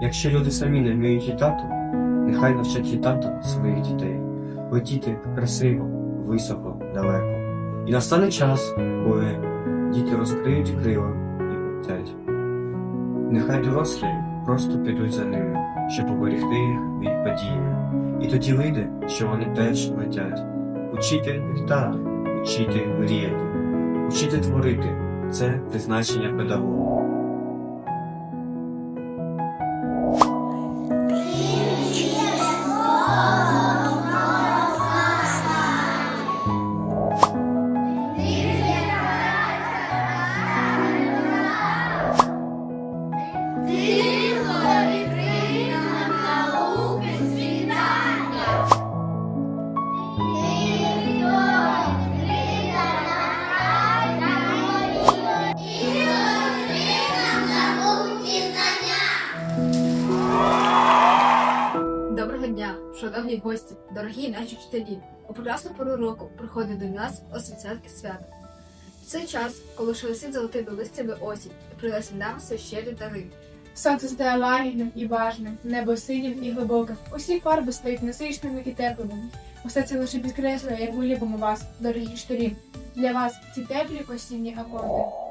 Якщо люди самі не вміють літати, нехай навчать літати своїх дітей, летіти красиво, високо, далеко. І настане час, коли діти розкриють крила і полетять. Нехай дорослі просто підуть за ними, щоб оберегти їх від падіння. І тоді вийде, що вони теж летять. Учити літати, учити мріяти, учити творити це призначення педагога. Шановні гості, дорогі наші вчителі. У прекрасну пору року приходить до нас освітянське свято. Цей час, коли шелестить золотими листями осінь, і приносить нам все священні дари. Сонце стає лагідним і важним, небо синім і глибоким. Усі фарби стають насичними і теплими. Усе це лише підкреслює, як ми любимо вас, дорогі шторі. Для вас ці теплі осінні акорди.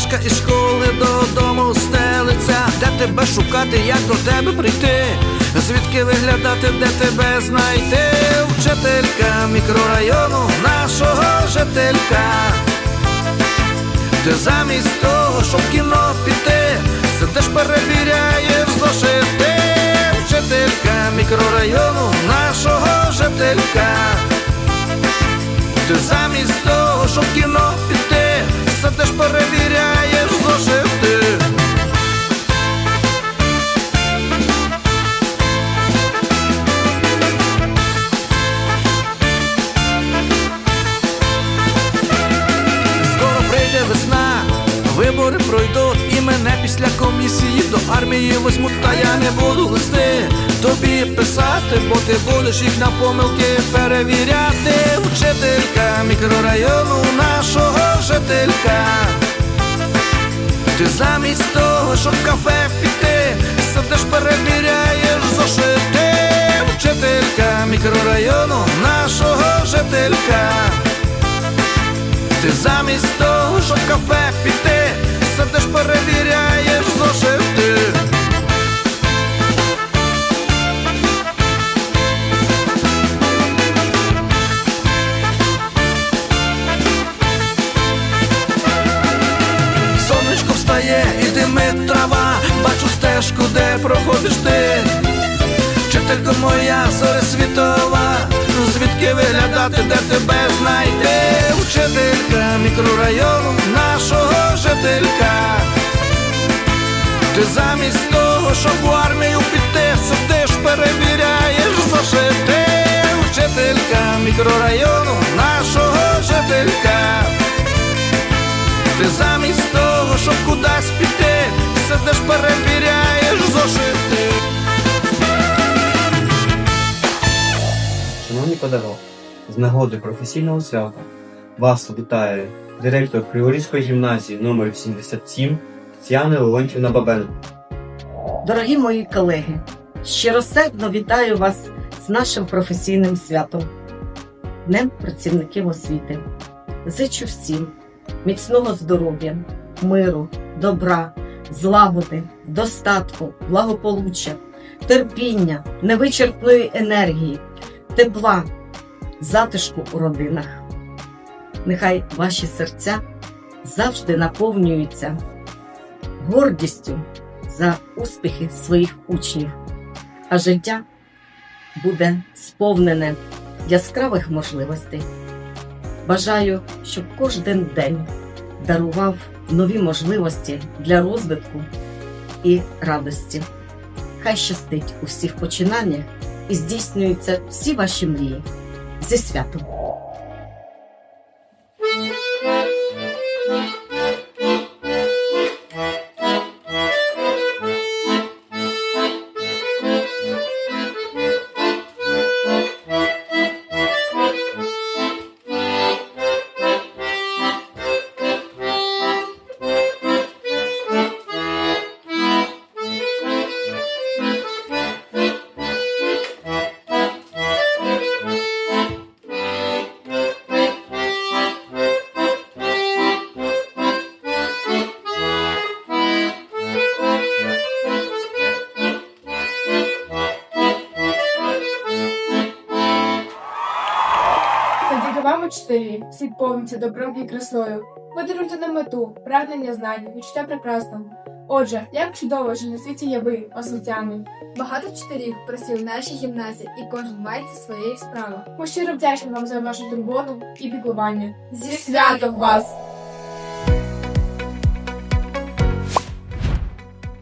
Стежка із школи додому стелиться, де тебе шукати, як до тебе прийти, звідки виглядати, де тебе знайти, вчителька мікрорайону, нашого жителька. Ти замість того, щоб в кіно піти, сидиш перевіряєш зошити, вчителька мікрорайону, нашого жителька. Ти замість того, щоб в кіно сидиш перевіряєш зошити. Скоро прийде весна, вибори пройдуть, і мене після комісії до армії возьмуть, та я не буду листи писати, бо ти будеш їх на помилки перевіряти. Вчителька мікрорайону нашого жителька. Ти замість того, щоб кафе піти, сидиш перевіряєш зошити. Вчителька мікрорайону нашого жителька. Ти замість того, щоб кафе піти, сидиш перевіряєш зошити. Стежку, де проходиш ти. Вчителько моя зоря світова, звідки виглядати, де тебе знайти, вчителька мікрорайону нашого жителька. Ти замість того, щоб в армію піти, сидиш, перевіряєш зошити, вчителька мікрорайону нашого жителька. Ти замість того, щоб кудись піти, сидиш, перевіряєш зошити. шановні педагоги, з нагоди професійного свята вас вітає директор Криворізької гімназії номер 77 Тетяна Леонтівна Бабенко. Дорогі мої колеги, щиросердно вітаю вас з нашим професійним святом, Днем працівників освіти. Зичу всім міцного здоров'я, миру, добра, злагоди, достатку, благополуччя, терпіння, невичерпної енергії, тепла, затишку у родинах. Нехай ваші серця завжди наповнюються гордістю за успіхи своїх учнів, а життя буде сповнене яскравих можливостей. Бажаю, щоб кожен день дарував нові можливості для розвитку і радості. Хай щастить у всіх починаннях і здійснюються всі ваші мрії. Зі святом! Вам, світ повниться добром і красою. Ви даруєте на мету, прагнення знань, відчуття прекрасного. Отже, як чудово, що на світі є ви, освітяни. Багато вчителів працює в нашій гімназії, і кожен мається своєї справи. Ми щиро вдячні вам за вашу турботу і піклування. Зі святом вас!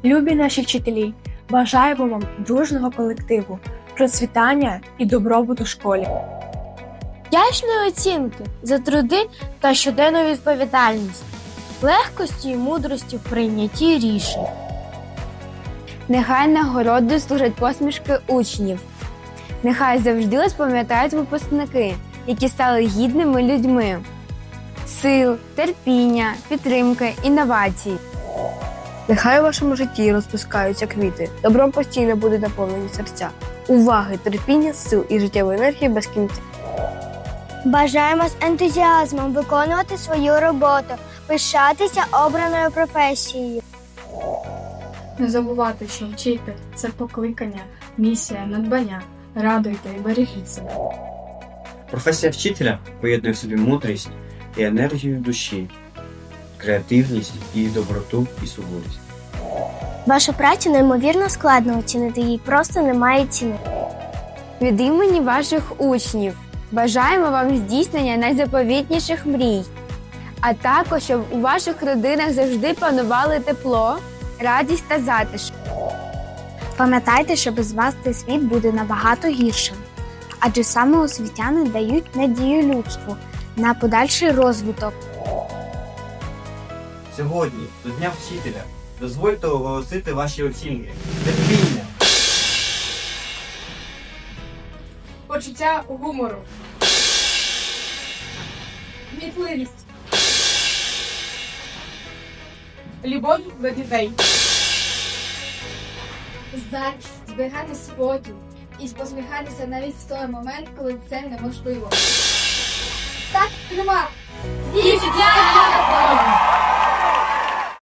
Любі наші вчителі, бажаємо вам дружного колективу, процвітання і добробуту школі. Вдячної оцінки за труди та щоденну відповідальність, легкості і мудрості в прийнятті рішень. Нехай нагороди служать посмішки учнів. Нехай завжди вас пам'ятають випускники, які стали гідними людьми. Сил, терпіння, підтримки, інновацій. Нехай у вашому житті розпускаються квіти, добром постійно буде наповнені серця, уваги, терпіння, сил і життєвої енергії без кінця. Бажаємо з ентузіазмом виконувати свою роботу, пишатися обраною професією. Не забувати, що вчити це покликання, місія, надбання. Радуйте і бережіть себе. Професія вчителя поєднує в собі мудрість і енергію душі, креативність і доброту і суворість. Вашу працю неймовірно складно оцінити, їй просто немає ціни. Від імені ваших учнів бажаємо вам здійснення найзаповітніших мрій, а також щоб у ваших родинах завжди панували тепло, радість та затишок. Пам'ятайте, що без вас цей світ буде набагато гіршим, адже саме освітяни дають надію людству на подальший розвиток. Сьогодні, до Дня вчителя, дозвольте оголосити ваші оцінки. Почуття гумору. Мітливість. Любов до дітей. Здатність зберігати спокій і посміхатися навіть в той момент, коли це неможливо. Так, трима! Зі святом!